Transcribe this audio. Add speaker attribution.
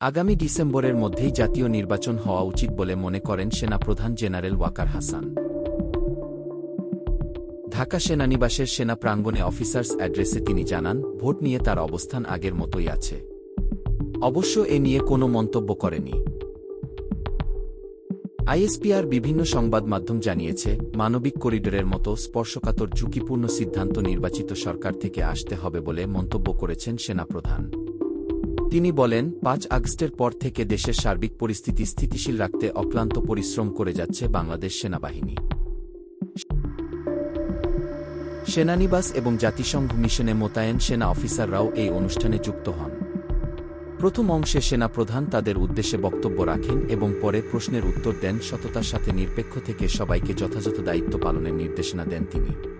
Speaker 1: আগামী ডিসেম্বরের মধ্যেই জাতীয় নির্বাচন হওয়া উচিত বলে মনে করেন সেনাপ্রধান জেনারেল ওয়াকার হাসান। ঢাকা সেনানিবাসের সেনা প্রাঙ্গণে অফিসার্স অ্যাড্রেসে তিনি জানান, ভোট নিয়ে তার অবস্থান আগের মতোই আছে। অবশ্য এ নিয়ে কোনো মন্তব্য করেনি। আইএসপিআর বিভিন্ন সংবাদ মাধ্যম জানিয়েছে, মানবিক করিডোরের মতো স্পর্শকাতর ঝুঁকিপূর্ণ সিদ্ধান্ত নির্বাচিত সরকার থেকে আসতে হবে বলে মন্তব্য করেছেন সেনাপ্রধান। তিনি বলেন, পাঁচ আগস্টের পর থেকে দেশের সার্বিক পরিস্থিতি স্থিতিশীল রাখতে অক্লান্ত পরিশ্রম করে যাচ্ছে বাংলাদেশ সেনাবাহিনী। সেনানিবাস এবং জাতিসংঘ মিশনে মোতায়েন সেনা অফিসাররাও এই অনুষ্ঠানে যুক্ত হন। প্রথম অংশে সেনাপ্রধান তাদের উদ্দেশ্যে বক্তব্য রাখেন এবং পরে প্রশ্নের উত্তর দেন সততার সাথে নিরপেক্ষ থেকে সবাইকে যথাযথ দায়িত্ব পালনের নির্দেশনা দেন তিনি।